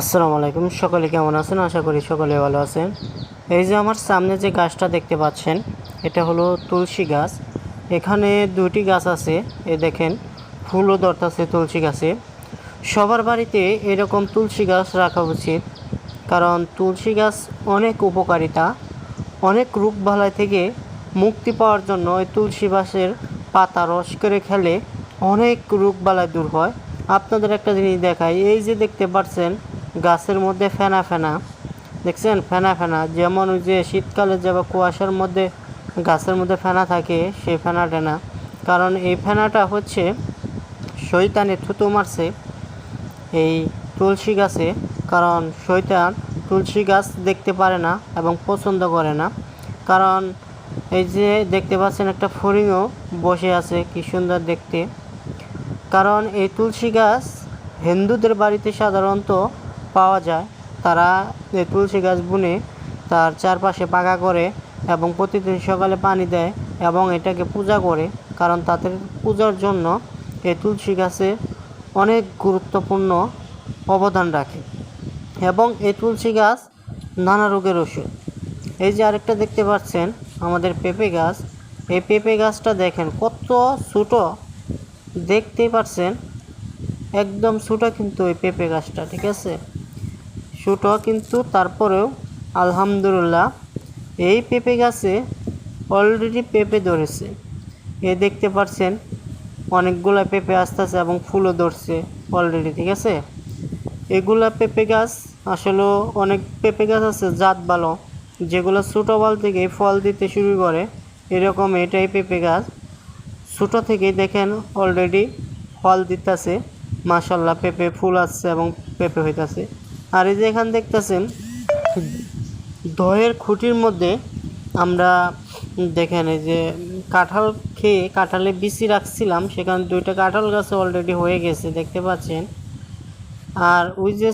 আসসালামু আলাইকুম। সকলে কেমন আছেন? আশা করি সকলে ভালো আছেন। এই যে আমার সামনে যে গাছটা দেখতে পাচ্ছেন, এটা হলো তুলসী গাছ। এখানে দুটি গাছ আছে, এ দেখেন, ফুলও ধরতেছে তুলসী গাছে। সবার বাড়িতে এরকম তুলসী গাছ রাখা উচিত, কারণ তুলসী গাছ অনেক উপকারিতা, অনেক রোগ বালাই থেকে মুক্তি পাওয়ার জন্য এই তুলসী গাছের পাতা রস করে খেলে অনেক রোগ বালাই দূর হয়। আপনাদের একটা জিনিস দেখাই, এই যে দেখতে পাচ্ছেন গাছের মধ্যে ফেনা ফেনা। দেখছেন? ফেনা ফেনা। যেমন ওই যে শীতকালে যে কুয়াশার মধ্যে গাছের মধ্যে ফেনা থাকে, সেই ফেনা টেনা কারণ এই ফেনাটা হচ্ছে শৈতানে থুতু মারছে এই তুলসী গাছে। কারণ শৈতান তুলসী গাছ দেখতে পারে না এবং পছন্দ করে না। কারণ এই যে দেখতে পাচ্ছেন একটা ফড়িংও বসে আছে, কি সুন্দর দেখতে। কারণ এই তুলসী গাছ হিন্দুদের বাড়িতে সাধারণত পাওয়া যায়। তারা এই তুলসী গাছ বুনে তার চারপাশে পাকা করে এবং প্রতিদিন সকালে পানি দেয় এবং এটাকে পূজা করে, কারণ তাদের পূজার জন্য এই তুলসী গাছে অনেক গুরুত্বপূর্ণ অবদান রাখে। এবং এই তুলসী গাছ নানা রোগের ওষুধ। এই যে আরেকটা দেখতে পাচ্ছেন, আমাদের পেঁপে গাছ। এই পেঁপে গাছটা দেখেন কত ছোটো। দেখতেই পাচ্ছেন, একদম ছোটো কিন্তু ওই পেঁপে গাছটা, ঠিক আছে? ছোটো, কিন্তু তারপরেও আলহামদুলিল্লাহ, এই পেঁপে গাছে অলরেডি পেঁপে ধরেছে। এ দেখতে পাচ্ছেন, অনেকগুলা পেঁপে আস্তে আসতেছে এবং ফুলও ধরছে অলরেডি ঠিক আছে? এগুলা পেঁপে গাছ, আসলে অনেক পেঁপে গাছ আছে, জাত ভালো। যেগুলো ছোটো বল থেকে ফল দিতে শুরু করে, এরকম এটাই পেঁপে গাছ। ছোটো থেকেই দেখেন অলরেডি ফল দিতেছে। মাশাল্লাহ পেঁপে ফুল আসছে এবং পেঁপে হইতাছে। আর এই যে এখানে দেখতেছেন দহের খুঁটির মধ্যে আমরা দেখেন এই যে কাঁঠাল খেয়ে কাঁঠালে বিচি রাখছিলাম, সেখানে দুইটা কাঁঠাল গাছে অলরেডি হয়ে গেছে, দেখতে পাচ্ছেন। আর ওই যে